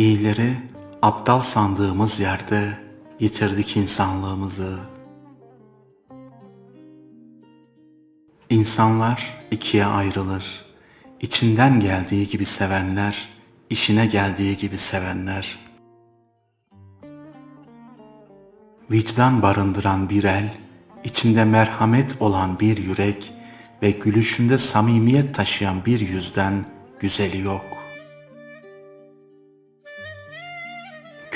İyileri aptal sandığımız yerde yitirdik insanlığımızı. İnsanlar ikiye ayrılır. İçinden geldiği gibi sevenler, işine geldiği gibi sevenler. Vicdan barındıran bir el, içinde merhamet olan bir yürek ve gülüşünde samimiyet taşıyan bir yüzden güzeli yok.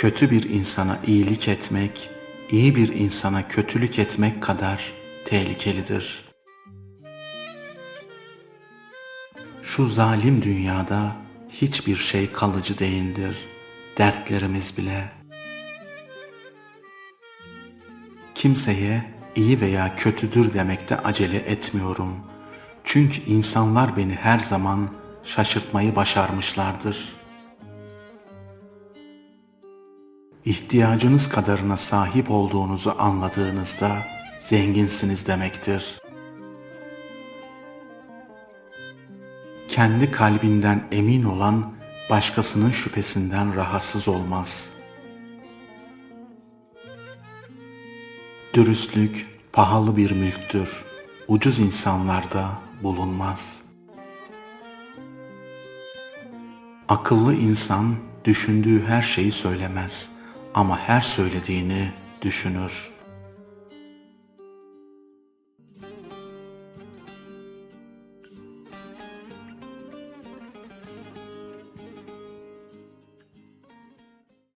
Kötü bir insana iyilik etmek, iyi bir insana kötülük etmek kadar tehlikelidir. Şu zalim dünyada hiçbir şey kalıcı değildir. Dertlerimiz bile. Kimseye iyi veya kötüdür demekte acele etmiyorum. Çünkü insanlar beni her zaman şaşırtmayı başarmışlardır. İhtiyacınız kadarına sahip olduğunuzu anladığınızda zenginsiniz demektir. Kendi kalbinden emin olan başkasının şüphesinden rahatsız olmaz. Dürüstlük pahalı bir mülktür. Ucuz insanlarda bulunmaz. Akıllı insan düşündüğü her şeyi söylemez ama her söylediğini düşünür.